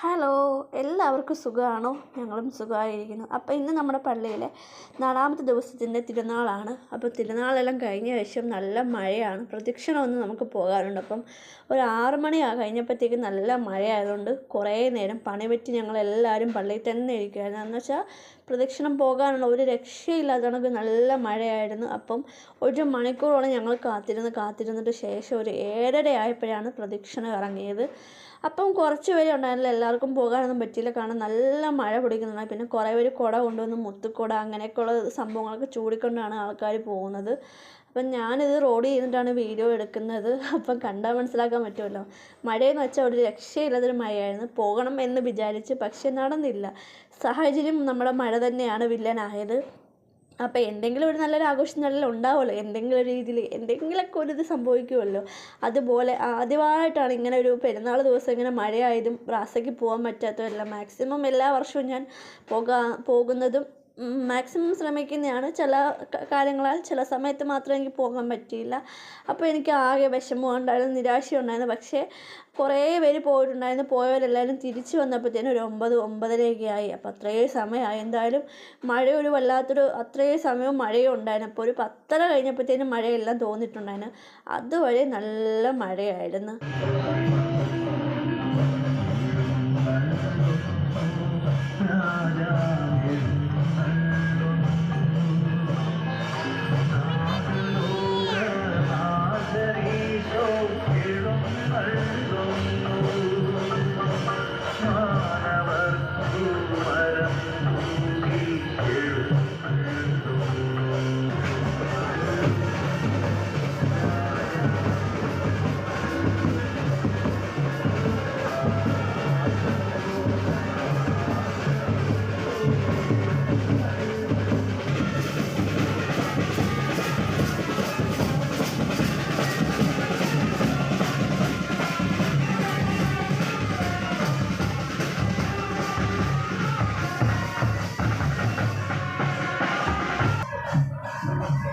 Hello എല്ലാവർക്കും സുഖമാണോ ഞങ്ങളും സുഖമായിരിക്കുന്നു. അപ്പോൾ ഇന്ന് നമ്മുടെ പള്ളിയിലെ നാലാമത്തെ ദിവസത്തിന്റെ തിരുനാളാണ്. അപ്പോൾ തിരുനാളെല്ലാം കഴിഞ്ഞ ശേഷം നല്ല മഴയാണ്. പ്രദക്ഷിണമൊന്നും നമുക്ക് പോകാറുണ്ട് അപ്പം ഒരു ആറ് മണി കഴിഞ്ഞപ്പോഴത്തേക്ക് നല്ല മഴയായതുകൊണ്ട് കുറേ നേരം പണി പറ്റി ഞങ്ങളെല്ലാവരും പള്ളിയിൽ തന്നെ ഇരിക്കുകയായിരുന്നു. എന്ന് വെച്ചാൽ പ്രദക്ഷിണം പോകാനുള്ള ഒരു രക്ഷയില്ലാത്ത കണക്ക് നല്ല മഴയായിരുന്നു. അപ്പം ഒരു മണിക്കൂറോളം ഞങ്ങൾ കാത്തിരുന്ന് കാത്തിരുന്നിട്ട് ശേഷം ഒരു ഏഴര ആയപ്പോഴാണ് പ്രദക്ഷിണം ഇറങ്ങിയത്. അപ്പം കുറച്ച് പേരെ ഉണ്ടായിരുന്നില്ല. എല്ലാവർക്കും പോകാനൊന്നും പറ്റിയില്ല. കാരണം നല്ല മഴ പിടിക്കുന്നുണ്ടായി പിന്നെ കുറേ പേര് കുട കൊണ്ടുവന്ന് മുത്തുക്കുട അങ്ങനെയൊക്കെയുള്ള സംഭവങ്ങളൊക്കെ ചൂടിക്കൊണ്ടാണ് ആൾക്കാർ പോകുന്നത്. അപ്പം ഞാനിത് റോഡ് ചെയ്തിട്ടാണ് വീഡിയോ എടുക്കുന്നത്. അപ്പം കണ്ടാൽ മനസ്സിലാക്കാൻ പറ്റുമല്ലോ. മഴയെന്ന് വെച്ചാൽ ഒരു രക്ഷയില്ലാത്തൊരു മഴയായിരുന്നു. പോകണം എന്ന് വിചാരിച്ച് പക്ഷെ നടന്നില്ല. സാഹചര്യം നമ്മുടെ മഴ തന്നെയാണ് വില്ലനായത്. അപ്പോൾ എന്തെങ്കിലും ഒരു നല്ലൊരു ആഘോഷം നല്ല ഉണ്ടാവുമല്ലോ. എന്തെങ്കിലും ഒരു രീതിയിൽ എന്തെങ്കിലുമൊക്കെ ഒരു ഇത് സംഭവിക്കുമല്ലോ. അതുപോലെ ആദ്യമായിട്ടാണ് ഇങ്ങനെ ഒരു പെരുന്നാൾ ദിവസം ഇങ്ങനെ മഴയായതും റാസയ്ക്ക് പോകാൻ പറ്റാത്തതല്ല മാക്സിമം എല്ലാ വർഷവും ഞാൻ പോകാ പോകുന്നതും മാക്സിമം ശ്രമിക്കുന്നതാണ് ചില കാര്യങ്ങളാൽ ചില സമയത്ത് മാത്രം എനിക്ക് പോകാൻ പറ്റിയില്ല. അപ്പോൾ എനിക്ക് ആകെ വിഷമം ഉണ്ടായിരുന്നു നിരാശ ഉണ്ടായിരുന്നു. പക്ഷേ കുറേ പേര് പോയിട്ടുണ്ടായിരുന്നു. പോയവരെല്ലാവരും തിരിച്ചു വന്നപ്പോഴത്തേനും ഒരു ഒമ്പത് ഒമ്പതരയൊക്കെ ആയി അപ്പോൾ അത്രയും സമയമായി. എന്തായാലും മഴ ഒരു വല്ലാത്തൊരു അത്രയും സമയവും മഴയും ഉണ്ടായിരുന്നു. അപ്പോൾ ഒരു പത്തര കഴിഞ്ഞപ്പോഴത്തേനും മഴയെല്ലാം തോന്നിയിട്ടുണ്ടായിരുന്നു. അതുവഴി നല്ല മഴയായിരുന്നു.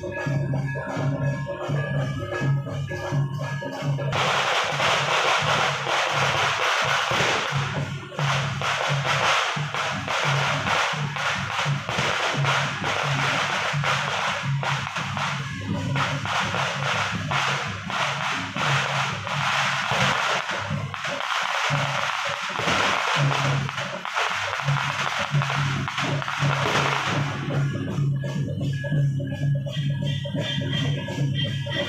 you フフフフ。